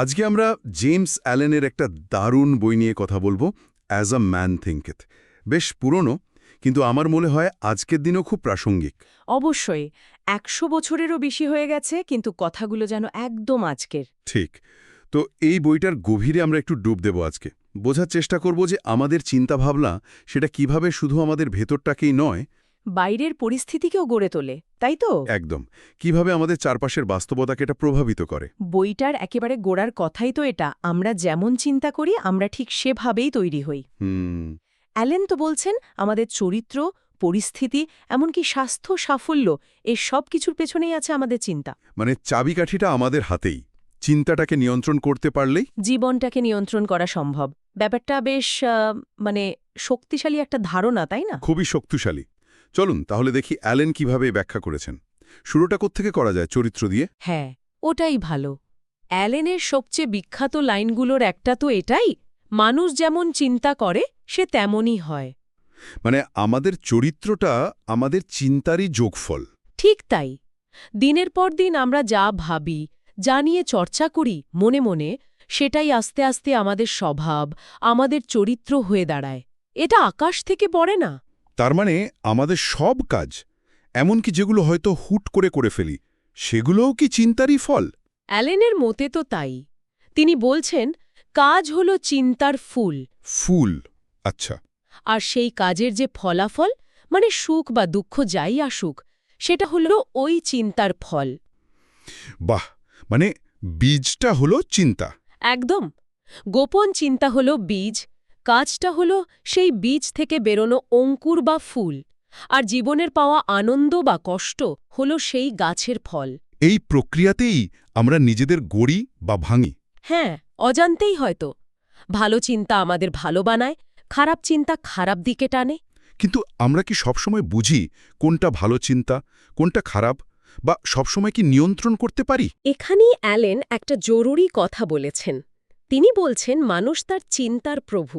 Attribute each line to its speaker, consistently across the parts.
Speaker 1: আজকে আমরা জেমস অ্যালেনের একটা দারুণ বই নিয়ে কথা বলব অ্যাজ আ ম্যান থিঙ্কেথ বেশ পুরনো কিন্তু আমার মনে হয় আজকের দিনও খুব প্রাসঙ্গিক।
Speaker 2: অবশ্যই একশো বছরেরও বেশি হয়ে গেছে কিন্তু কথাগুলো যেন একদম আজকের।
Speaker 1: ঠিক তো এই বইটার গভীরে আমরা একটু ডুব দেব আজকে। বোঝার চেষ্টা করব যে আমাদের চিন্তাভাবনা সেটা কীভাবে শুধু আমাদের ভেতরটাকেই নয়
Speaker 2: বাইরের পরিস্থিতিকেও গড়ে তোলে তাই তো?
Speaker 1: একদম। কীভাবে আমাদের চারপাশের বাস্তবতাকে এটা প্রভাবিত করে?
Speaker 2: বইটার একেবারে গোড়ার কথাই তো এটা আমরা যেমন চিন্তা করি আমরা ঠিক সেভাবেই তৈরি হই। অ্যালেন তো বলছেন আমাদের চরিত্র পরিস্থিতি এমনকি স্বাস্থ্য সাফল্য এই সব কিছুর পেছনেই আছে আমাদের চিন্তা।
Speaker 1: মানে চাবিকাঠিটা আমাদের হাতেই। চিন্তাটাকে নিয়ন্ত্রণ করতে পারলেই?
Speaker 2: জীবনটাকে নিয়ন্ত্রণ করা সম্ভব। ব্যাপারটা বেশ মানে শক্তিশালী একটা ধারণা তাই না?
Speaker 1: খুবই শক্তিশালী। চলুন তাহলে দেখি অ্যালেন কীভাবে ব্যাখ্যা করেছেন। শুরুটা কোত্থেকে করা যায় চরিত্র দিয়ে?
Speaker 2: হ্যাঁ ওটাই ভালো। অ্যালেনের সবচেয়ে বিখ্যাত লাইনগুলোর একটা তো এটাই মানুষ যেমন চিন্তা করে সে তেমনই হয়।
Speaker 1: মানে আমাদের চরিত্রটা আমাদের চিন্তারই যোগফল।
Speaker 2: ঠিক তাই। দিনের পর দিন আমরা যা ভাবি যা নিয়ে চর্চা করি মনে মনে সেটাই আস্তে আস্তে আমাদের স্বভাব আমাদের চরিত্র হয়ে দাঁড়ায়। এটা আকাশ থেকে পড়ে না?
Speaker 1: তার মানে আমাদের সব কাজ এমনকি যেগুলো হয়তো হুট করে করে ফেলি সেগুলোও কি চিন্তারই ফল?
Speaker 2: অ্যালেনের মতে তো তাই। তিনি বলছেন কাজ হল চিন্তার ফুল।
Speaker 1: ফুল আচ্ছা।
Speaker 2: আর সেই কাজের যে ফলাফল মানে সুখ বা দুঃখ যাই আসুক সেটা হল ওই চিন্তার ফল।
Speaker 1: বাহ! মানে বীজটা হলো চিন্তা।
Speaker 2: একদম। গোপন চিন্তা হল বীজ কাজটা হল সেই বীজ থেকে বেরোনো অঙ্কুর বা ফুল আর জীবনের পাওয়া আনন্দ বা কষ্ট হল সেই গাছের ফল।
Speaker 1: এই প্রক্রিয়াতেই আমরা নিজেদের গড়ি বা ভাঙি।
Speaker 2: হ্যাঁ অজান্তেই হয়তো। ভালো চিন্তা আমাদের ভালো বানায় খারাপ চিন্তা খারাপ দিকে টানে।
Speaker 1: কিন্তু আমরা কি সবসময় বুঝি কোনটা ভালো চিন্তা কোনটা খারাপ বা সবসময় কি নিয়ন্ত্রণ করতে পারি?
Speaker 2: এখানেই অ্যালেন একটা জরুরি কথা বলেছেন। তিনি বলছেন মানুষ তার চিন্তার প্রভু।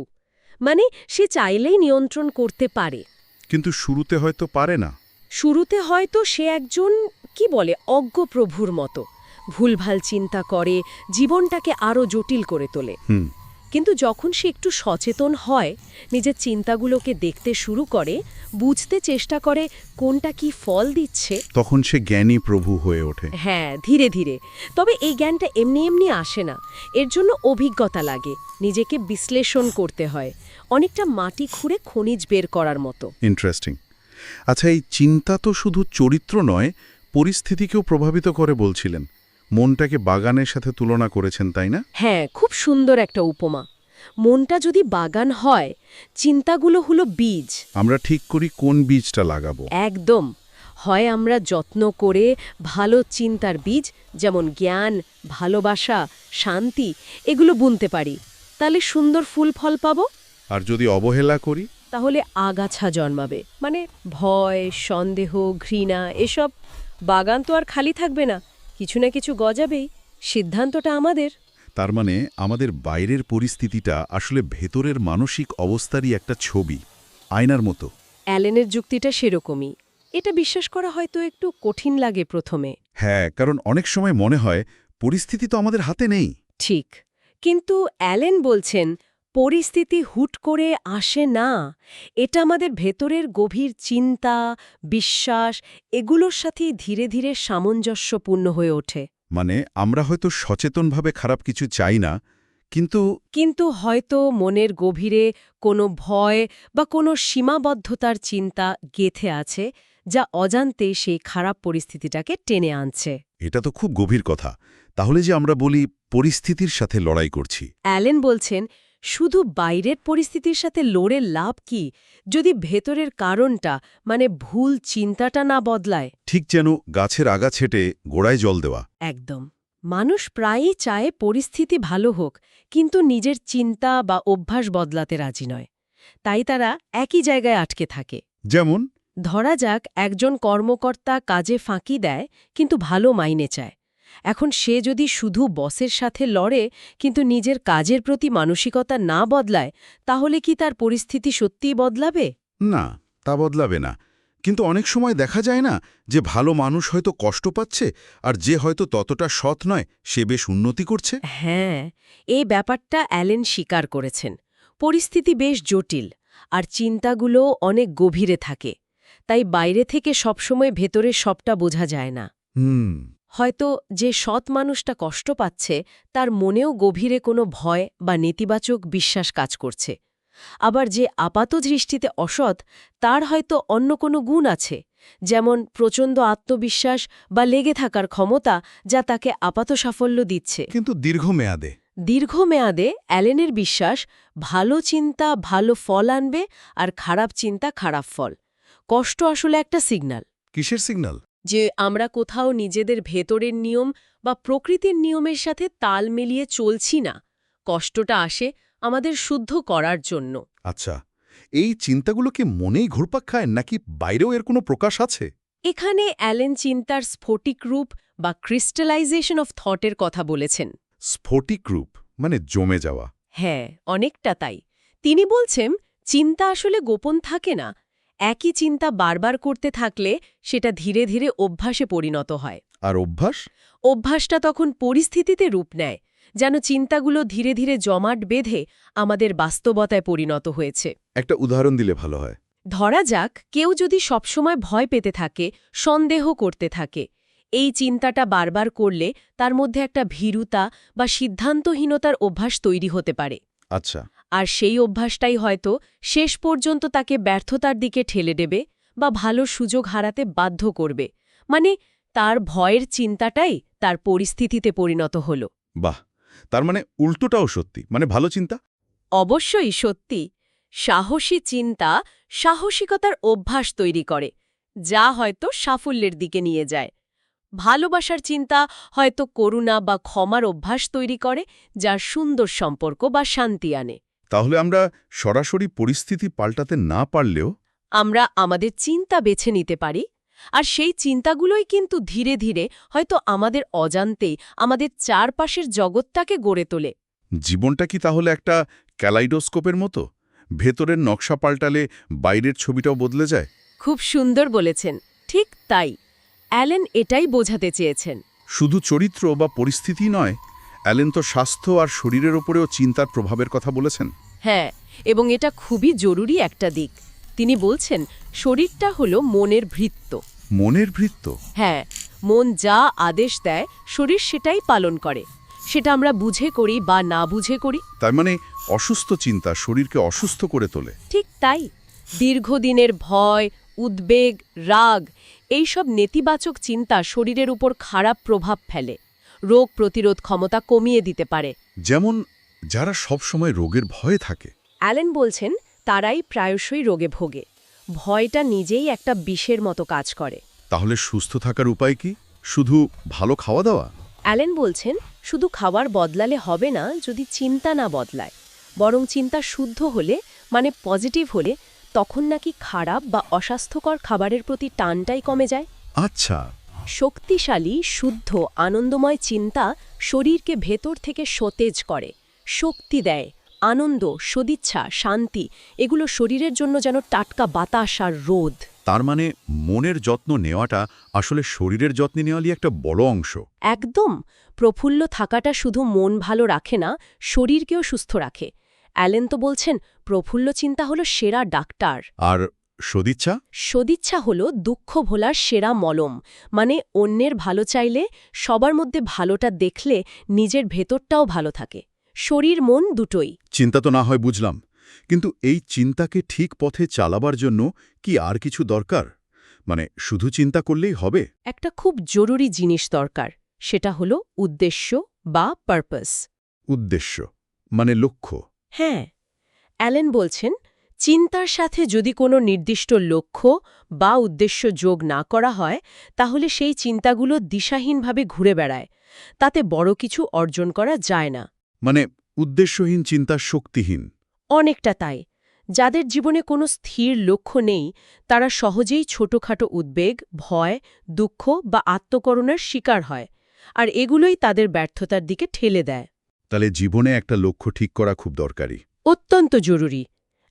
Speaker 2: মানে সে চাইলেই নিয়ন্ত্রণ করতে পারে।
Speaker 1: কিন্তু শুরুতে হয়তো পারে না।
Speaker 2: শুরুতে হয়তো সে একজন কি বলে অজ্ঞ প্রভুর মতো। ভুলভাল চিন্তা করে জীবনটাকে আরও জটিল করে তোলে।
Speaker 1: হুম।
Speaker 2: কিন্তু যখন সে একটু সচেতন হয় নিজের চিন্তাগুলোকে দেখতে শুরু করে বুঝতে চেষ্টা করে কোনটা কি ফল দিচ্ছে
Speaker 1: তখন সে জ্ঞানী প্রভু হয়ে ওঠে।
Speaker 2: হ্যাঁ ধীরে ধীরে। তবে এই জ্ঞানটা এমনি এমনি আসে না। এর জন্য অভিজ্ঞতা লাগে নিজেকে বিশ্লেষণ করতে হয় অনেকটা মাটি খুঁড়ে খনিজ বের করার মতো।
Speaker 1: ইন্টারেস্টিং আচ্ছা এই চিন্তা তো শুধু চরিত্র নয় পরিস্থিতিকেও প্রভাবিত করে বলছিলেন। মনটাকে বাগানের সাথে তুলনা করেছেন তাই না?
Speaker 2: হ্যাঁ খুব সুন্দর একটা উপমা। মনটা যদি বাগান হয় চিন্তাগুলো হলো বীজ।
Speaker 1: আমরা ঠিক করি কোন বীজটা লাগাবো।
Speaker 2: একদম। হয় আমরা যত্ন করে ভালো চিন্তার বীজ যেমন জ্ঞান ভালোবাসা শান্তি এগুলো বুনতে পারি। তাহলে সুন্দর ফুল ফল পাবো?
Speaker 1: আর যদি অবহেলা করি?
Speaker 2: তাহলে আগাছা জন্মাবে। মানে ভয় সন্দেহ ঘৃণা এসব বাগান তো আর খালি থাকবে না। কিছু না কিছু গজাবেই সিদ্ধান্তটা আমাদের।
Speaker 1: তার মানে আমাদের বাইরের পরিস্থিতিটা আসলে ভেতরের মানসিক অবস্থারই একটা ছবি আয়নার মতো।
Speaker 2: অ্যালেনের যুক্তিটা সেরকমই। এটা বিশ্বাস করা হয়তো একটু কঠিন লাগে প্রথমে।
Speaker 1: হ্যাঁ কারণ অনেক সময় মনে হয় পরিস্থিতি তো আমাদের হাতে নেই।
Speaker 2: ঠিক। কিন্তু অ্যালেন বলছেন পরিস্থিতি হুট করে আসে না। এটা আমাদের ভেতরের গভীর চিন্তা বিশ্বাস এগুলোর সাথেই ধীরে ধীরে সামঞ্জস্যপূর্ণ হয়ে ওঠে।
Speaker 1: মানে আমরা হয়তো সচেতনভাবে খারাপ কিছু চাই না কিন্তু
Speaker 2: কিন্তু হয়তো মনের গভীরে কোনো ভয় বা কোনো সীমাবদ্ধতার চিন্তা গেথে আছে যা অজান্তে সেই খারাপ পরিস্থিতিটাকে টেনে আনছে।
Speaker 1: এটা তো খুব গভীর কথা। তাহলে যে আমরা বলি পরিস্থিতির সাথে লড়াই করছি।
Speaker 2: অ্যালেন বলছেন শুধু বাইরের পরিস্থিতির সাথে লড়ে লাভ কি? যদি ভেতরের কারণটা মানে ভুল চিন্তাটা না বদলায়।
Speaker 1: ঠিক যেন গাছের আগা ছেটে গোড়ায় জল দেওয়া।
Speaker 2: একদম। মানুষ প্রায়ই চায় পরিস্থিতি ভালো হোক কিন্তু নিজের চিন্তা বা অভ্যাস বদলাতে রাজি নয়। তাই তারা একই জায়গায় আটকে থাকে।
Speaker 1: যেমন?
Speaker 2: ধরা যাক একজন কর্মকর্তা কাজে ফাঁকি দেয় কিন্তু ভালো মাইনে চায়। এখন সে যদি শুধু বসের সাথে লড়ে কিন্তু নিজের কাজের প্রতি মানসিকতা না বদলায় তাহলে কি তার পরিস্থিতি সত্যিই বদলাবে?
Speaker 1: না তা বদলাবে না। কিন্তু অনেক সময় দেখা যায় না যে ভালো মানুষ হয়তো কষ্ট পাচ্ছে আর যে হয়তো ততটা সৎ নয় সে বেশ উন্নতি করছে।
Speaker 2: হ্যাঁ এই ব্যাপারটা অ্যালেন স্বীকার করেছেন। পরিস্থিতি বেশ জটিল আর চিন্তাগুলো অনেক গভীরে থাকে। তাই বাইরে থেকে সবসময় ভেতরে সবটা বোঝা যায় না।
Speaker 1: হুম।
Speaker 2: হয়তো যে সৎ মানুষটা কষ্ট পাচ্ছে তার মনেও গভীরে কোনো ভয় বা নেতিবাচক বিশ্বাস কাজ করছে। আবার যে আপাত দৃষ্টিতে অসৎ তার হয়তো অন্য কোনো গুণ আছে যেমন প্রচণ্ড আত্মবিশ্বাস বা লেগে থাকার ক্ষমতা যা তাকে আপাত সাফল্য দিচ্ছে।
Speaker 1: কিন্তু দীর্ঘমেয়াদে?
Speaker 2: দীর্ঘমেয়াদে অ্যালেনের বিশ্বাস ভালো চিন্তা ভালো ফল আনবে আর খারাপ চিন্তা খারাপ ফল। কষ্ট আসলে একটা সিগনাল।
Speaker 1: কিসের সিগন্যাল
Speaker 2: যে আমরা কোথাও নিজেদের ভেতরের নিয়ম বা প্রকৃতির নিয়মের সাথে তাল মিলিয়ে চলছি না কষ্টটা আসে আমাদের শুদ্ধ করার জন্য।
Speaker 1: আচ্ছা এই চিন্তাগুলো কি মনেই ঘুরপাক খায় নাকি বাইরেও এর কোনো প্রকাশ আছে?
Speaker 2: এখানে অ্যালেন চিন্তার স্ফটিক রূপ বা ক্রিস্টালাইজেশন অফ থটের কথা বলেছেন।
Speaker 1: স্ফটিক রূপ মানে জমে যাওয়া।
Speaker 2: হ্যাঁ অনেকটা তাই। তিনি বলছেন চিন্তা আসলে গোপন থাকে না একই চিন্তা বারবার করতে থাকলে সেটা ধীরে ধীরে অভ্যাসে পরিণত হয়।
Speaker 1: আর অভ্যাস?
Speaker 2: অভ্যাসটা তখন পরিস্থিতিতে রূপ নেয় যেন চিন্তাগুলো ধীরে ধীরে জমাট বেঁধে আমাদের বাস্তবতায় পরিণত হয়েছে।
Speaker 1: একটা উদাহরণ দিলে ভালো হয়।
Speaker 2: ধরা যাক কেউ যদি সবসময় ভয় পেতে থাকে সন্দেহ করতে থাকে এই চিন্তাটা বারবার করলে তার মধ্যে একটা ভীরুতা বা সিদ্ধান্তহীনতার অভ্যাস তৈরি হতে পারে।
Speaker 1: আচ্ছা।
Speaker 2: আর সেই অভ্যাসটাই হয়তো শেষ পর্যন্ত তাকে ব্যর্থতার দিকে ঠেলে দেবে বা ভালো সুযোগ হারাতে বাধ্য করবে। মানে তার ভয়ের চিন্তাটাই তার পরিস্থিতিতে পরিণত হল।
Speaker 1: বাহ! তার মানে উল্টোটাও সত্যি মানে ভালো চিন্তা?
Speaker 2: অবশ্যই সত্যি। সাহসী চিন্তা সাহসিকতার অভ্যাস তৈরি করে যা হয়তো সাফল্যের দিকে নিয়ে যায়। ভালোবাসার চিন্তা হয়তো করুণা বা ক্ষমার অভ্যাস তৈরি করে যা সুন্দর সম্পর্ক বা শান্তি আনে।
Speaker 1: তাহলে আমরা সরাসরি পরিস্থিতি পাল্টাতে না পারলেও
Speaker 2: আমরা আমাদের চিন্তা বেছে নিতে পারি আর সেই চিন্তাগুলোই কিন্তু ধীরে ধীরে হয়তো আমাদের অজান্তেই আমাদের চারপাশের জগৎটাকে গড়ে তোলে।
Speaker 1: জীবনটা কি তাহলে একটা ক্যালাইডোস্কোপের মতো? ভেতরের নকশা পাল্টালে বাইরের ছবিটাও বদলে যায়?
Speaker 2: খুব সুন্দর বলেছেন ঠিক তাই। অ্যালেন এটাই বোঝাতে চেয়েছেন।
Speaker 1: শুধু চরিত্র বা পরিস্থিতি নয় অ্যালেন তো স্বাস্থ্য আর শরীরের ওপরেও চিন্তার প্রভাবের কথা বলেছেন।
Speaker 2: হ্যাঁ এবং এটা খুবই জরুরি একটা দিক। তিনি বলছেন শরীরটা হলো মনের ভৃত্য
Speaker 1: মনের ভৃত্য
Speaker 2: হ্যাঁ মন যা আদেশ দেয় শরীর সেটাই পালন করে। সেটা আমরা বুঝে করি বা না বুঝে করি।
Speaker 1: তার মানে অসুস্থ চিন্তা শরীরকে অসুস্থ করে তোলে।
Speaker 2: ঠিক তাই। দীর্ঘদিনের ভয় উদ্বেগ রাগ এইসব নেতিবাচক চিন্তা শরীরের উপর খারাপ প্রভাব ফেলে। রোগ প্রতিরোধ ক্ষমতা কমিয়ে দিতে পারে।
Speaker 1: যেমন যারা সবসময় রোগের ভয়ে থাকে।
Speaker 2: অ্যালেন বলছেন তারাই প্রায়শই রোগে ভোগে। ভয়টা নিজেই একটা বিষের মতো কাজ করে।
Speaker 1: তাহলে সুস্থ থাকার উপায় কি? শুধু ভালো খাওয়া দাওয়া?
Speaker 2: অ্যালেন বলছেন শুধু খাবার বদলালে হবে না যদি চিন্তা না বদলায়। বরং চিন্তা শুদ্ধ হলে মানে পজিটিভ হলে তখন নাকি খারাপ বা অস্বাস্থ্যকর খাবারের প্রতি টানটাই কমে যায়।
Speaker 1: আচ্ছা
Speaker 2: শক্তিশালী শুদ্ধ আনন্দময় চিন্তা শরীরকে ভেতর থেকে সতেজ করে শক্তি দেয় আনন্দ সদিচ্ছা শান্তি এগুলো শরীরের জন্য যেন টাটকা বাতাস আর রোদ
Speaker 1: তার মানে মনের যত্ন নেওয়াটা আসলে শরীরের যত্নে নেওয়ালি একটা বড় অংশ।
Speaker 2: একদম! প্রফুল্ল থাকাটা শুধু মন ভালো রাখে না শরীরকেও সুস্থ রাখে। অ্যালেন তো বলছেন প্রফুল্ল চিন্তা হলো সেরা ডাক্তার।
Speaker 1: আর সদিচ্ছা?
Speaker 2: সদিচ্ছা হলো দুঃখ ভোলার সেরা মলম। মানে অন্যের ভালো চাইলে সবার মধ্যে ভালোটা দেখলে নিজের ভেতরটাও ভালো থাকে। শরীর মন দুটোই।
Speaker 1: চিন্তা তো না হয় বুঝলাম। কিন্তু এই চিন্তাকে ঠিক পথে চালাবার জন্য কি আর কিছু দরকার? মানে শুধু চিন্তা করলেই হবে?
Speaker 2: একটা খুব জরুরি জিনিস দরকার। সেটা হলো উদ্দেশ্য বা পারপাস
Speaker 1: উদ্দেশ্য মানে লক্ষ্য।
Speaker 2: হ্যাঁ। অ্যালেন বলছেন চিন্তার সাথে যদি কোনো নির্দিষ্ট লক্ষ্য বা উদ্দেশ্য যোগ না করা হয় তাহলে সেই চিন্তাগুলো দিশাহীনভাবে ঘুরে বেড়ায়। তাতে বড় কিছু অর্জন করা যায় না।
Speaker 1: মানে উদ্দেশ্যহীন চিন্তা শক্তিহীন।
Speaker 2: অনেকটা তাই। যাদের জীবনে কোনো স্থির লক্ষ্য নেই তারা সহজেই ছোটখাটো উদ্বেগ ভয় দুঃখ বা আত্মকরণের শিকার হয় আর এগুলোই তাদের ব্যর্থতার দিকে ঠেলে দেয়।
Speaker 1: তাহলে জীবনে একটা লক্ষ্য ঠিক করা খুব দরকারি।
Speaker 2: অত্যন্ত জরুরি।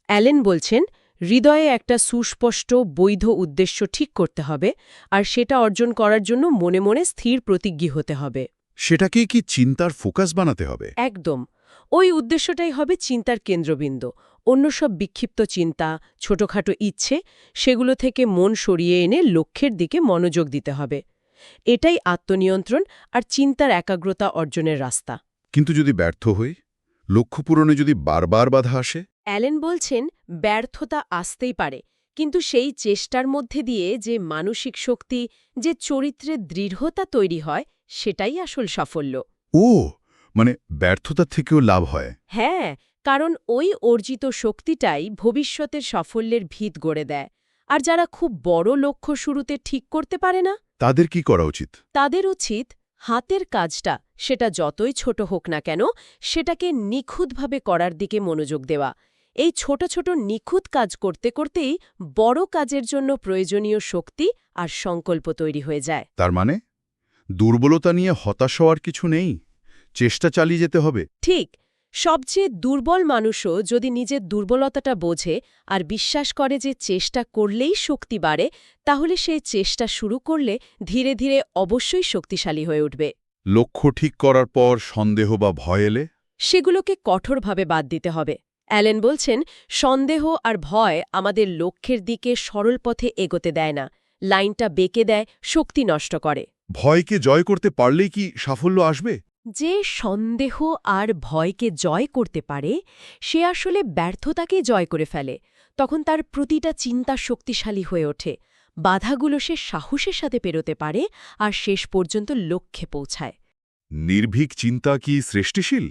Speaker 2: অ্যালেন বলছেন হৃদয়ে একটা সুস্পষ্ট বৈধ উদ্দেশ্য ঠিক করতে হবে আর সেটা অর্জন করার জন্য মনে মনে স্থির প্রতিজ্ঞী হতে হবে।
Speaker 1: সেটাকে কি চিন্তার ফোকাস বানাতে হবে?
Speaker 2: একদম। ওই উদ্দেশ্যটাই হবে চিন্তার কেন্দ্রবিন্দু। অন্য সব বিক্ষিপ্ত চিন্তা ছোটখাটো ইচ্ছে সেগুলো থেকে মন সরিয়ে এনে লক্ষ্যের দিকে মনোযোগ দিতে হবে। এটাই আত্মনিয়ন্ত্রণ আর চিন্তার একাগ্রতা অর্জনের রাস্তা।
Speaker 1: কিন্তু যদি ব্যর্থ হই? লক্ষ্য পূরণে যদি বারবার বাধা আসে?
Speaker 2: অ্যালেন বলছেন ব্যর্থতা আসতেই পারে কিন্তু সেই চেষ্টার মধ্যে দিয়ে যে মানসিক শক্তি যে চরিত্রের দৃঢ়তা তৈরি হয় সেটাই আসল সাফল্য।
Speaker 1: ও মানে ব্যর্থতার থেকেও লাভ হয়।
Speaker 2: হ্যাঁ কারণ ওই অর্জিত শক্তিটাই ভবিষ্যতের সাফল্যের ভিত গড়ে দেয়। আর যারা খুব বড় লক্ষ্য শুরুতে ঠিক করতে পারে না
Speaker 1: তাদের কি করা উচিত?
Speaker 2: তাদের উচিত হাতের কাজটা সেটা যতই ছোট হোক না কেন সেটাকে নিখুঁতভাবে করার দিকে মনোযোগ দেওয়া। এই ছোট ছোট নিখুঁত কাজ করতে করতেই বড় কাজের জন্য প্রয়োজনীয় শক্তি আর সংকল্প তৈরি হয়ে যায়।
Speaker 1: তার মানে? দুর্বলতা নিয়ে হতাশ হওয়ার কিছু নেই? চেষ্টা চালিয়ে যেতে হবে।
Speaker 2: ঠিক। সবচেয়ে দুর্বল মানুষও যদি নিজের দুর্বলতাটা বোঝে আর বিশ্বাস করে যে চেষ্টা করলেই শক্তি বাড়ে তাহলে সেই চেষ্টা শুরু করলে ধীরে ধীরে অবশ্যই শক্তিশালী হয়ে উঠবে।
Speaker 1: লক্ষ্য ঠিক করার পর সন্দেহ বা ভয় এলে?
Speaker 2: সেগুলোকে কঠোরভাবে বাদ দিতে হবে। অ্যালেন বলছেন সন্দেহ আর ভয় আমাদের লক্ষ্যের দিকে সরল পথে এগোতে দেয় না। লাইনটা বেঁকে দেয় শক্তি নষ্ট করে।
Speaker 1: ভয়কে জয় করতে পারলেই কি সাফল্য আসবে?
Speaker 2: যে সন্দেহ আর ভয়কে জয় করতে পারে সে আসলে ব্যর্থতাকে জয় করে ফেলে। তখন তার প্রতিটা চিন্তা শক্তিশালী হয়ে ওঠে। বাধাগুলো সে সাহসের সাথে পেরোতে পারে আর শেষ পর্যন্ত লক্ষ্যে পৌঁছায়।
Speaker 1: নির্ভীক চিন্তা কি সৃষ্টিশীল?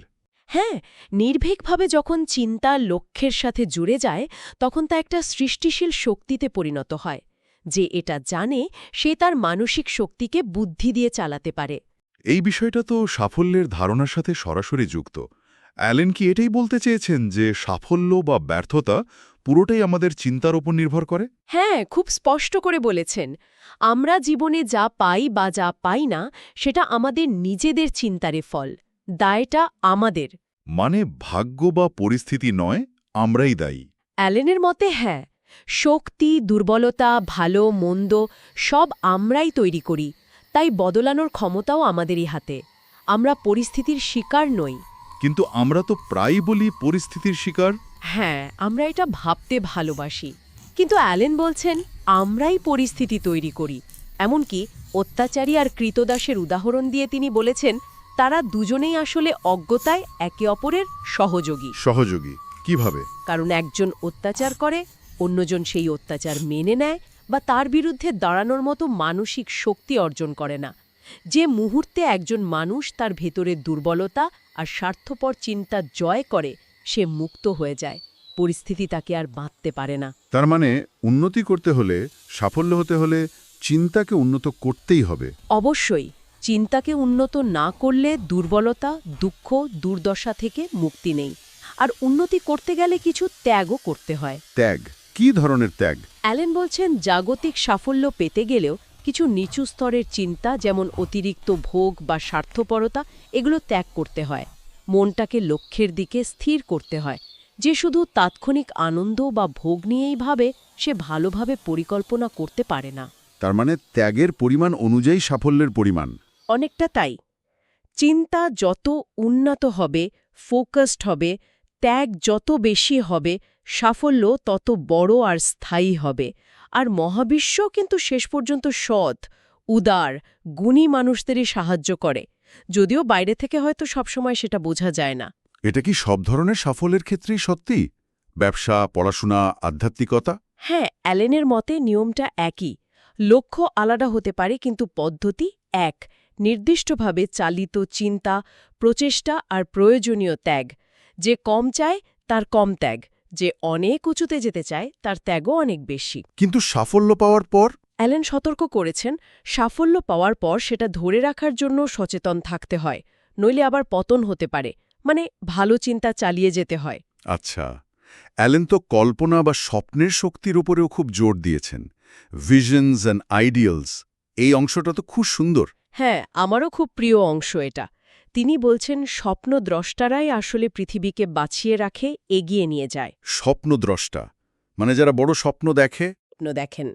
Speaker 2: হ্যাঁ নির্ভীকভাবে যখন চিন্তা লক্ষ্যের সাথে জুড়ে যায় তখন তা একটা সৃষ্টিশীল শক্তিতে পরিণত হয়। যে এটা জানে সে তার মানসিক শক্তিকে বুদ্ধি দিয়ে চালাতে পারে।
Speaker 1: এই বিষয়টা তো সাফল্যের ধারণার সাথে সরাসরি যুক্ত। অ্যালেন কি এটাই বলতে চেয়েছেন যে সাফল্য বা ব্যর্থতা পুরোটাই আমাদের চিন্তার উপর নির্ভর করে?
Speaker 2: হ্যাঁ খুব স্পষ্ট করে বলেছেন। আমরা জীবনে যা পাই বা যা পাই না সেটা আমাদের নিজেদের চিন্তারে ফল। দায়টা আমাদের।
Speaker 1: মানে ভাগ্য বা পরিস্থিতি নয় আমরাই দায়ী।
Speaker 2: অ্যালেনের মতে হ্যাঁ শক্তি দুর্বলতা ভালো মন্দ সব আমরাই তৈরি করি তাই বদলানোর ক্ষমতাও আমাদেরই হাতে। আমরা পরিস্থিতির শিকার নই।
Speaker 1: কিন্তু আমরা তো প্রায়ই বলি পরিস্থিতির শিকার।
Speaker 2: হ্যাঁ আমরা এটা ভাবতে ভালোবাসি। কিন্তু অ্যালেন বলছেন আমরাই পরিস্থিতি তৈরি করি। এমনকি অত্যাচারী আর কৃতদাসের উদাহরণ দিয়ে তিনি বলেছেন তারা দুজনেই আসলে অজ্ঞতায় একে অপরের সহযোগী।
Speaker 1: সহযোগী। কীভাবে?
Speaker 2: কারণ একজন অত্যাচার করে অন্যজন সেই অত্যাচার মেনে নেয় বা তার বিরুদ্ধে দাঁড়ানোর মতো মানসিক শক্তি অর্জন করে না। যে মুহূর্তে একজন মানুষ তার ভেতরের দুর্বলতা আর স্বার্থপর চিন্তা জয় করে সে মুক্ত হয়ে যায়। পরিস্থিতি তাকে আর বাঁধতে পারে না।
Speaker 1: তার মানে উন্নতি করতে হলে সাফল্য হতে হলে চিন্তাকে উন্নত করতেই হবে।
Speaker 2: অবশ্যই। চিন্তাকে উন্নত না করলে দুর্বলতা দুঃখ দুর্দশা থেকে মুক্তি নেই। আর উন্নতি করতে গেলে কিছু ত্যাগও করতে হয়।
Speaker 1: ত্যাগ? কি ধরনের ত্যাগ?
Speaker 2: অ্যালেন বলছেন জাগতিক সাফল্য পেতে গেলেও কিছু নিচু স্তরের চিন্তা যেমন অতিরিক্ত ভোগ বা স্বার্থপরতা এগুলো ত্যাগ করতে হয়। মনটাকে লক্ষ্যের দিকে স্থির করতে হয়। যে শুধু তাৎক্ষণিক আনন্দ বা ভোগ নিয়েই ভাবে সে ভালোভাবে পরিকল্পনা করতে পারে না।
Speaker 1: তার মানে ত্যাগের পরিমাণ অনুযায়ী সাফল্যের পরিমাণ।
Speaker 2: অনেকটা তাই। চিন্তা যত উন্নত হবে ফোকাসড হবে ত্যাগ যত বেশি হবে সাফল্য তত বড় আর স্থায়ী হবে। আর মহাবিশ্ব কিন্তু শেষ পর্যন্ত সৎ উদার গুণী মানুষদেরই সাহায্য করে। যদিও বাইরে থেকে হয়তো সবসময় সেটা বোঝা যায় না।
Speaker 1: এটা কি সব ধরনের সাফল্যের ক্ষেত্রেই সত্যি? ব্যবসা পড়াশোনা আধ্যাত্মিকতা?
Speaker 2: হ্যাঁ অ্যালেনের মতে নিয়মটা একই। লক্ষ্য আলাদা হতে পারে কিন্তু পদ্ধতি এক। নির্দিষ্টভাবে চালিত চিন্তা প্রচেষ্টা আর প্রয়োজনীয় ত্যাগ। যে কম চায় তার কম ত্যাগ। যে অনেক উঁচুতে যেতে চায় তার ত্যাগও অনেক বেশি।
Speaker 1: কিন্তু সাফল্য পাওয়ার পর?
Speaker 2: অ্যালেন সতর্ক করেছেন সাফল্য পাওয়ার পর সেটা ধরে রাখার জন্য সচেতন থাকতে হয় নইলে আবার পতন হতে পারে। মানে ভালো চিন্তা চালিয়ে যেতে হয়।
Speaker 1: আচ্ছা অ্যালেন তো কল্পনা বা স্বপ্নের শক্তির উপরেও খুব জোর দিয়েছেন। ভিশনস অ্যান্ড আইডিয়ালস এই অংশটা তো খুব সুন্দর।
Speaker 2: হ্যাঁ আমারও খুব প্রিয় অংশ এটা। তিনি বলছেন স্বপ্নদ্রষ্টারাই আসলে পৃথিবীকে বাঁচিয়ে রাখে এগিয়ে নিয়ে যায়।
Speaker 1: স্বপ্নদ্রষ্টা মানে যারা বড় স্বপ্ন দেখে।
Speaker 2: স্বপ্ন দেখেন।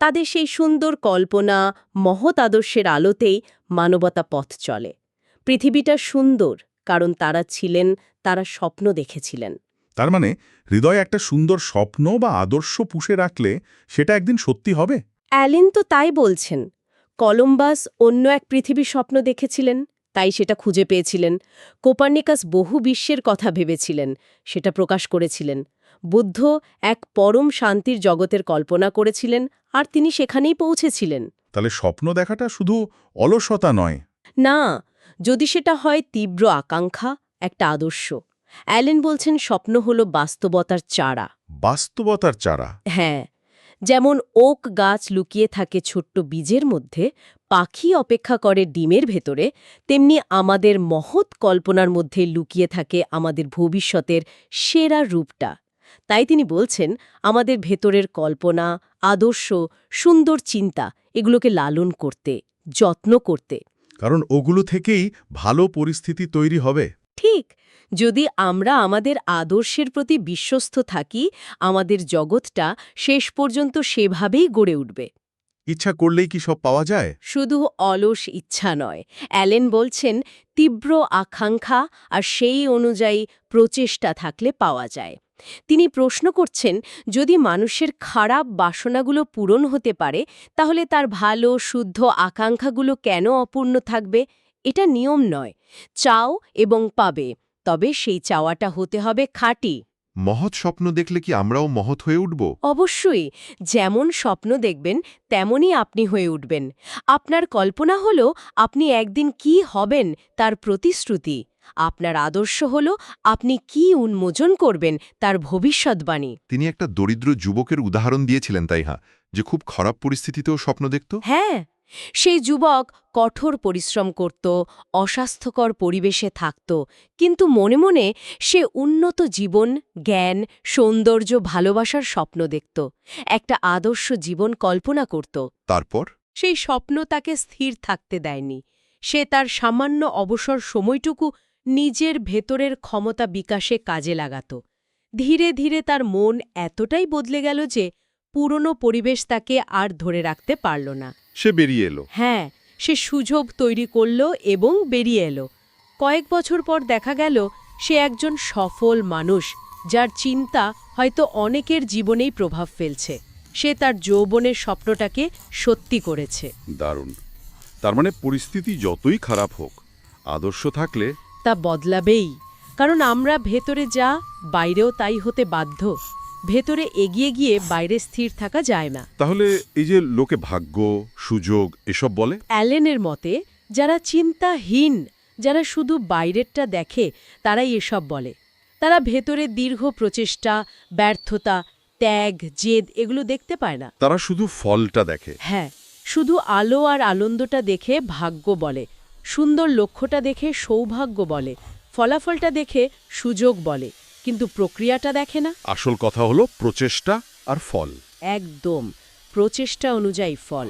Speaker 2: তাদের সেই সুন্দর কল্পনা মহৎ আদর্শের আলোতেই মানবতা পথ চলে। পৃথিবীটা সুন্দর কারণ তারা ছিলেন তারা স্বপ্ন দেখেছিলেন।
Speaker 1: তার মানে হৃদয়ে একটা সুন্দর স্বপ্ন বা আদর্শ পুষে রাখলে সেটা একদিন সত্যি হবে?
Speaker 2: অ্যালেন তো তাই বলছেন কলম্বাস অন্য এক পৃথিবীর স্বপ্ন দেখেছিলেন তাই সেটা খুঁজে পেয়েছিলেন। কোপার্নিকাস বহু বিশ্বের কথা ভেবেছিলেন সেটা প্রকাশ করেছিলেন। বুদ্ধ এক পরম শান্তির জগতের কল্পনা করেছিলেন আর তিনি সেখানেই পৌঁছেছিলেন।
Speaker 1: তাহলে স্বপ্ন দেখাটা শুধু অলসতা নয়।
Speaker 2: না যদি সেটা হয় তীব্র আকাঙ্ক্ষা একটা আদর্শ। অ্যালেন বলছেন স্বপ্ন হল বাস্তবতার চারা।
Speaker 1: বাস্তবতার চারা?
Speaker 2: হ্যাঁ। যেমন ওক গাছ লুকিয়ে থাকে ছোট্ট বীজের মধ্যে, পাখি অপেক্ষা করে ডিমের ভেতরে, তেমনি আমাদের মহৎ কল্পনার মধ্যে লুকিয়ে থাকে আমাদের ভবিষ্যতের সেরা রূপটা। তাই তিনি বলছেন, আমাদের ভেতরের কল্পনা, আদর্শ, সুন্দর চিন্তা, এগুলোকে লালন করতে, যত্ন করতে।
Speaker 1: কারণ ওগুলো থেকেই ভালো পরিস্থিতি তৈরি হবে।
Speaker 2: যদি আমরা আমাদের আদর্শের প্রতি বিশ্বস্ত থাকি আমাদের জগৎটা শেষ পর্যন্ত সেভাবেই গড়ে উঠবে।
Speaker 1: ইচ্ছা করলেই কি সব পাওয়া যায়?
Speaker 2: শুধু অলস ইচ্ছা নয়। অ্যালেন বলছেন তীব্র আকাঙ্ক্ষা আর সেই অনুযায়ী প্রচেষ্টা থাকলে পাওয়া যায়। তিনি প্রশ্ন করছেন যদি মানুষের খারাপ বাসনাগুলো পূরণ হতে পারে তাহলে তার ভালো শুদ্ধ আকাঙ্ক্ষাগুলো কেন অপূর্ণ থাকবে? এটা নিয়ম নয়। চাও এবং পাবে। তবে সেই চাওয়াটা হতে হবে খাঁটি।
Speaker 3: মহৎ স্বপ্ন দেখলে কি আমরাও মহৎ হয়ে উঠব?
Speaker 2: অবশ্যই যেমন স্বপ্ন দেখবেন তেমনই আপনি হয়ে উঠবেন। আপনার কল্পনা হল আপনি একদিন কি হবেন তার প্রতিশ্রুতি। আপনার আদর্শ হল আপনি কি উন্মোচন করবেন তার ভবিষ্যৎবাণী।
Speaker 3: তিনি একটা দরিদ্র যুবকের উদাহরণ দিয়েছিলেন তাই হ্যাঁ যে খুব খারাপ পরিস্থিতিতেও স্বপ্ন দেখত?
Speaker 2: হ্যাঁ। সেই যুবক কঠোর পরিশ্রম করত অস্বাস্থ্যকর পরিবেশে থাকত কিন্তু মনে মনে সে উন্নত জীবন জ্ঞান সৌন্দর্য ভালোবাসার স্বপ্ন দেখত একটা আদর্শ জীবন কল্পনা করত।
Speaker 3: তারপর?
Speaker 2: সেই স্বপ্ন তাকে স্থির থাকতে দেয়নি সে তার সামান্য অবসর সময়টুকু নিজের ভেতরের ক্ষমতা বিকাশে কাজে লাগাত। ধীরে ধীরে তার মন এতটাই বদলে গেল যে পুরনো পরিবেশ তাকে আর ধরে রাখতে পারল না।
Speaker 1: সে বেরিয়ে এলো।
Speaker 2: হ্যাঁ সে সুযোগ তৈরি করল এবং বেরিয়ে এলো। কয়েক বছর পর দেখা গেল সে একজন সফল মানুষ যার চিন্তা হয়তো অনেকের জীবনেই প্রভাব ফেলছে। সে তার যৌবনের স্বপ্নটাকে সত্যি করেছে।
Speaker 1: দারুণ। তার মানে পরিস্থিতি যতই খারাপ হোক আদর্শ থাকলে
Speaker 2: তা বদলাবেই কারণ আমরা ভেতরে যা বাইরেও তাই হতে বাধ্য। ভেতরে এগিয়ে গিয়ে বাইরে স্থির থাকা যায় না।
Speaker 1: তাহলে এই যে লোকে ভাগ্য সুযোগ এসব বলে?
Speaker 2: অ্যালেনের মতে যারা চিন্তাহীন যারা শুধু বাইরেরটা দেখে তারাই এসব বলে। তারা ভেতরে দীর্ঘ প্রচেষ্টা ব্যর্থতা ত্যাগ জেদ এগুলো দেখতে পায় না।
Speaker 1: তারা শুধু ফলটা দেখে?
Speaker 2: হ্যাঁ শুধু আলো আর আনন্দটা দেখে ভাগ্য বলে। সুন্দর লক্ষ্যটা দেখে সৌভাগ্য বলে। ফলাফলটা দেখে সুযোগ বলে। কিন্তু প্রক্রিয়াটা দেখে না।
Speaker 1: আসল কথা হলো প্রচেষ্টা আর ফল।
Speaker 2: একদম প্রচেষ্টা অনুযায়ী ফল।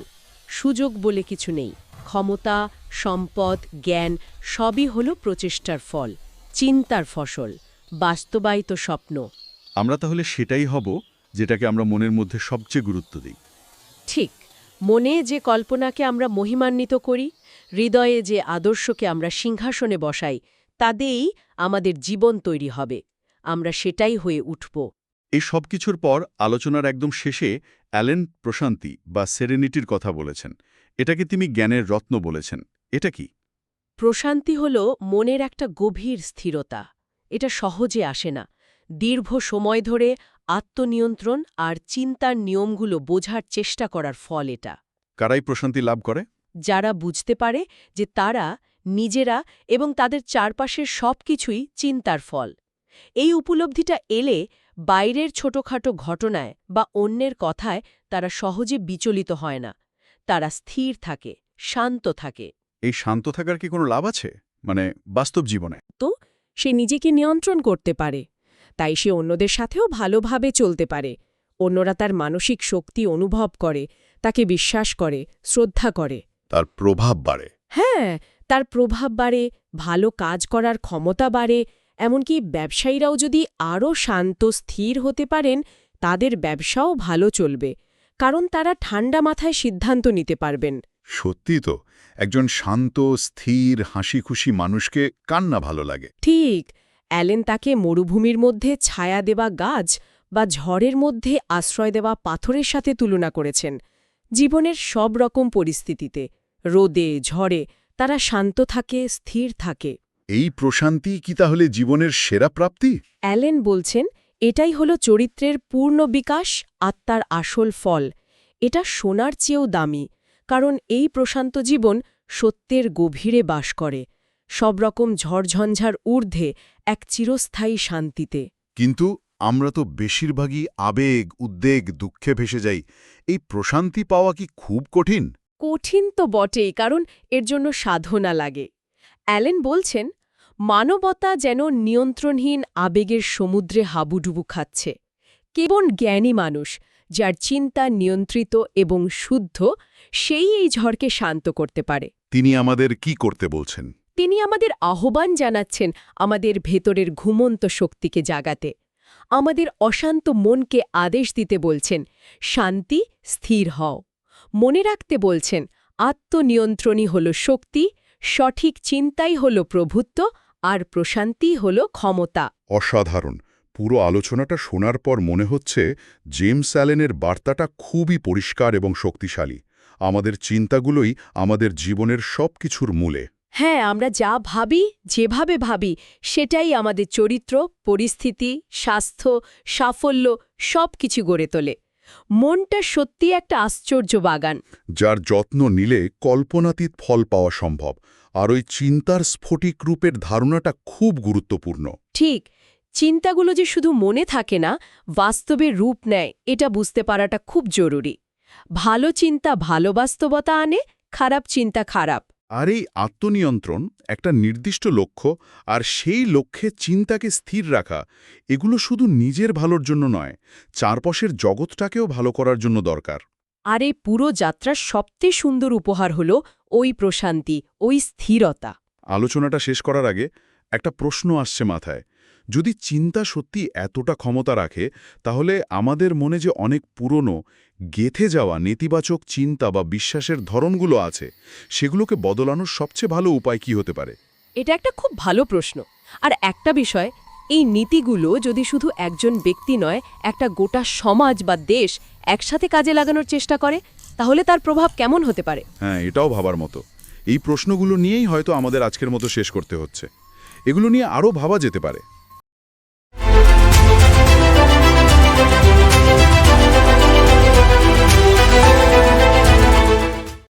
Speaker 2: সুযোগ বলে কিছু নেই। ক্ষমতা সম্পদ জ্ঞান সবই হলো প্রচেষ্টার ফল চিন্তার ফসল বাস্তবায়িত স্বপ্ন।
Speaker 1: আমরা তাহলে সেটাই হব যেটাকে আমরা মনের মধ্যে সবচেয়ে গুরুত্ব দিই।
Speaker 2: ঠিক মনে যে কল্পনাকে আমরা মহিমান্বিত করি হৃদয়ে যে আদর্শকে আমরা সিংহাসনে বসাই তাদেই আমাদের জীবন তৈরি হবে। আমরা সেটাই হয়ে উঠব।
Speaker 1: এই সব কিছুর পর আলোচনার একদম শেষে অ্যালেন প্রশান্তি বা সেরেনিটির কথা বলেছেন। এটাকে তিনি জ্ঞানের রত্ন বলেছেন। এটা কি?
Speaker 2: প্রশান্তি হল মনের একটা গভীর স্থিরতা। এটা সহজে আসে না। দীর্ঘ সময় ধরে আত্মনিয়ন্ত্রণ আর চিন্তার নিয়মগুলো বোঝার চেষ্টা করার ফল এটা।
Speaker 1: কারাই প্রশান্তি লাভ করে?
Speaker 2: যারা বুঝতে পারে যে তারা নিজেরা এবং তাদের চারপাশের সব কিছুই চিন্তার ফল। এই উপলব্ধিটা এলে বাইরের ছোটখাটো ঘটনায় বা অন্যের কথায় তারা সহজে বিচলিত হয় না। তারা স্থির থাকে শান্ত থাকে।
Speaker 1: এই শান্ত থাকার কি কোনো লাভ আছে? মানে বাস্তব জীবনে?
Speaker 2: তো সে নিজেকে নিয়ন্ত্রণ করতে পারে তাই সে অন্যদের সাথেও ভালোভাবে চলতে পারে। অন্যরা তার মানসিক শক্তি অনুভব করে তাকে বিশ্বাস করে শ্রদ্ধা করে।
Speaker 1: তার প্রভাব বাড়ে।
Speaker 2: হ্যাঁ তার প্রভাব বাড়ে ভালো কাজ করার ক্ষমতা বাড়ে এমনকি ব্যবসায়ীরাও যদি আরও শান্ত স্থির হতে পারেন তাদের ব্যবসাও ভালো চলবে কারণ তারা ঠান্ডা মাথায় সিদ্ধান্ত নিতে পারবেন।
Speaker 1: সত্যি তো একজন শান্ত স্থির হাসি খুশি মানুষকে কান্না ভালো লাগে।
Speaker 2: ঠিক অ্যালেন তাকে মরুভূমির মধ্যে ছায়া দেওয়া গাছ বা ঝড়ের মধ্যে আশ্রয় দেওয়া পাথরের সাথে তুলনা করেছেন। জীবনের সব রকম পরিস্থিতিতে রোদে ঝড়ে তারা শান্ত থাকে স্থির থাকে।
Speaker 1: এই প্রশান্তি কি তাহলে জীবনের সেরা প্রাপ্তি?
Speaker 2: অ্যালেন বলছেন এটাই হলো চরিত্রের পূর্ণ বিকাশ আত্মার আসল ফল। এটা সোনার চেয়েও দামি কারণ এই প্রশান্ত জীবন সত্যের গভীরে বাস করে। সব রকম ঝড়ঝঞ্ঝার ঊর্ধ্বে এক চিরস্থায়ী শান্তিতে।
Speaker 1: কিন্তু আমরা তো বেশিরভাগই আবেগ উদ্বেগ দুঃখে ভেসে যাই। এই প্রশান্তি পাওয়া কি খুব কঠিন?
Speaker 2: কঠিন তো বটেই কারণ এর জন্য সাধনা লাগে। অ্যালেন বলছেন মানবতা যেন নিয়ন্ত্রণহীন আবেগের সমুদ্রে হাবুডুবু খাচ্ছে। কেবল জ্ঞানী মানুষ যার চিন্তা নিয়ন্ত্রিত এবং শুদ্ধ সেই এই ঝড়কে শান্ত করতে পারে।
Speaker 1: তিনি আমাদের কি করতে বলছেন?
Speaker 2: তিনি আমাদের আহ্বান জানাচ্ছেন আমাদের ভেতরের ঘুমন্ত শক্তিকে জাগাতে। আমাদের অশান্ত মনকে আদেশ দিতে বলছেন শান্তি স্থির হও। মনে রাখতে বলছেন আত্মনিয়ন্ত্রণই হল শক্তি সঠিক চিন্তাই হল প্রভুত্ব আর প্রশান্তি হল ক্ষমতা।
Speaker 1: অসাধারণ। পুরো আলোচনাটা শোনার পর মনে হচ্ছে জেমস অ্যালেনের বার্তাটা খুবই পরিষ্কার এবং শক্তিশালী। আমাদের চিন্তাগুলোই আমাদের জীবনের সব কিছুর মূলে।
Speaker 2: হ্যাঁ আমরা যা ভাবি যেভাবে ভাবি সেটাই আমাদের চরিত্র পরিস্থিতি স্বাস্থ্য সাফল্য সব কিছু গড়ে তোলে। মনটা সত্যি একটা আশ্চর্য বাগান।
Speaker 1: যার যত্ন নিলে কল্পনাতীত ফল পাওয়া সম্ভব। আর ওই চিন্তার স্ফটিক রূপের ধারণাটা খুব গুরুত্বপূর্ণ।
Speaker 2: ঠিক চিন্তাগুলো যে শুধু মনে থাকে না বাস্তবে রূপ নেয় এটা বুঝতে পারাটা খুব জরুরি। ভালো চিন্তা ভালো বাস্তবতা আনে খারাপ চিন্তা খারাপ।
Speaker 1: আর এই আত্মনিয়ন্ত্রণ একটা নির্দিষ্ট লক্ষ্য আর সেই লক্ষ্যে চিন্তাকে স্থির রাখা এগুলো শুধু নিজের ভালোর জন্য নয় চারপাশের জগৎটাকেও ভালো করার জন্য দরকার।
Speaker 2: আর এই পুরো যাত্রার সবচেয়ে সুন্দর উপহার হল ওই প্রশান্তি ওই স্থিরতা।
Speaker 1: আলোচনাটা শেষ করার আগে একটা প্রশ্ন আসছে মাথায়। যদি চিন্তা সত্যি এতটা ক্ষমতা রাখে তাহলে আমাদের মনে যে অনেক পুরনো গেথে যাওয়া নেতিবাচক চিন্তা বা বিশ্বাসের ধরনগুলো আছে সেগুলোকে বদলানোর সবচেয়ে ভালো উপায় কি হতে পারে?
Speaker 2: এটা একটা খুব ভালো প্রশ্ন। আর একটা বিষয় এই নীতিগুলো যদি শুধু একজন ব্যক্তি নয় একটা গোটা সমাজ বা দেশ একসাথে কাজে লাগানোর চেষ্টা করে তাহলে তার প্রভাব কেমন হতে পারে?
Speaker 1: হ্যাঁ এটাও ভাবার মতো। এই প্রশ্নগুলো নিয়েই হয়তো আমাদের আজকের মতো শেষ করতে হচ্ছে। এগুলো নিয়ে আরও ভাবা যেতে পারে।